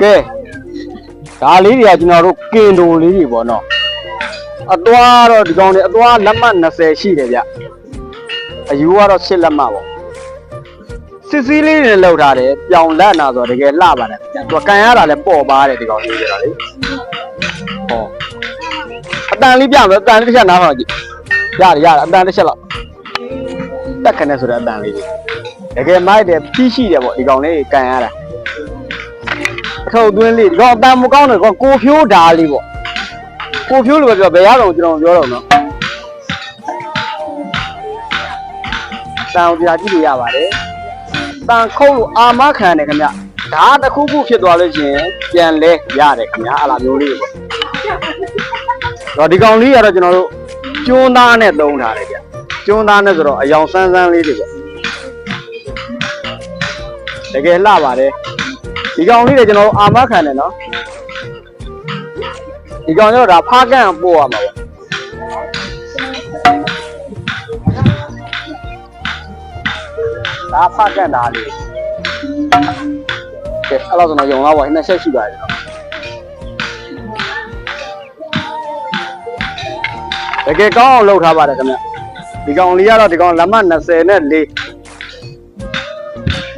ကဲဒါလေးတွေကကျွန်တော်တို့ကင်တိုလေးတွေပေါ့နော်အသွားတော့ဒီကောင်တွေအသွားလက်မှတ်20ရှိတယ်ဗျအယူကတော့10လက်မှတ်ပေါ့စစ်စည်းလေးတွေလောက်ထားတယ်ပြောင်လက်နာဆိုတော့တကယ်လှပါတယ်သူကကန်ရတာလည်းပေါ့ပါတယ်ဒီကောင်လေးတွေတော့လေဟောအတန်လေးပြမယ်အတန်လေးတစ်ချက်နားထောင်ကြည့်ရတယ်ရတယ်အတန်တစ်ချက်လောက်တက်ခနဲ့ဆိုတဲ့အတန်လေးတွေတကယ်မိုက်တယ်ဖြီးရှိတယ်ပေါ့ဒီကောင်လေးကန်ရတာအ ထုပ်သွင်းလေးဒီကောင်အတန်မကောင်းတယ်ကောင်ကိုဖြိုးဓာလေးပေါ့ကိုဖြိုးလို့ပဲပြောဘယ်ရတော့ကျွန်တော်ပြောတော့နော်တန်ပြာကြည့်လို့ရပါတယ်တန်ခုတ်လို့အာမခံတယ်ခင်ဗျဓာတ်တစ်ခုခုဖြစ်သွားလို့ရှိရင်ပြန်လဲရတယ်ခင်ဗျအလားမျိုးလေးပေါ့တော့ဒီကောင်လေးကတော့ကျွန်တော်တို့ကျွန်းသားနဲ့သုံးထားတယ်ဗျကျွန်းသားနဲ့ဆိုတော့အယောင်ဆန်းဆန်းလေးတွေပေါ့တကယ်လှပါတယ် ဒီကောင်လေးတွေကျွန်တော်တို့အာမခံတယ်နော်ဒီကောင်ကျတော့ဒါဖားကန်ပို့ရမှာပေါ့ဒါဖားကန်ဒါလေးကဲအဲ့တော့ကျွန်တော်ယုံလာပါနှစ်ချက်ရှိပါတယ်နော်တကယ်ကောင်းအောင်လုပ်ထားပါတယ်ခင်ဗျဒီကောင်လေးကတော့ဒီကောင်လက်မ20နဲ့4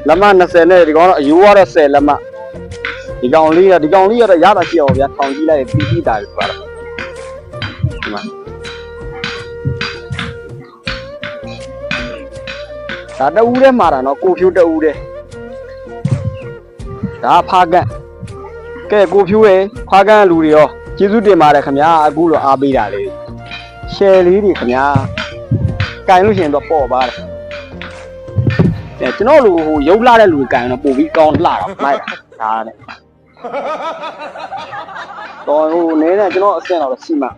လက်မ20နဲ့ဒီကောင်တော့အယူကတော့10လက်မ ဒီကောင်လေးကဒီကောင်လေးကတော့ရတာရှိအောင်ဗျာထောင်ကြည့်လိုက်ရင်ပြီးပြီးတာပဲပါတော့ဒီမှာဒါတအူးထဲမှာတာနော်ကိုဖြိုးတအူးထဲဒါဖားကန်ကဲကိုဖြိုးရဲ့ဖားကန်လူတွေရောကျေးဇူးတင်ပါတယ်ခင်ဗျာအခုလိုအားပေးတာလေးရှယ်လေးတွေခင်ဗျာကင်လို့ရှိရင်တော့ပေါ့ပါတယ်အဲကျွန်တော်လူဟိုရုပ်လာတဲ့လူကင်တော့ပို့ပြီးကောင်းလှတာမိုက်တာဒါနဲ့ တော်ဟိုနည်းနဲ့ကျွန်တော်အဆင့်တော့ရှိမှ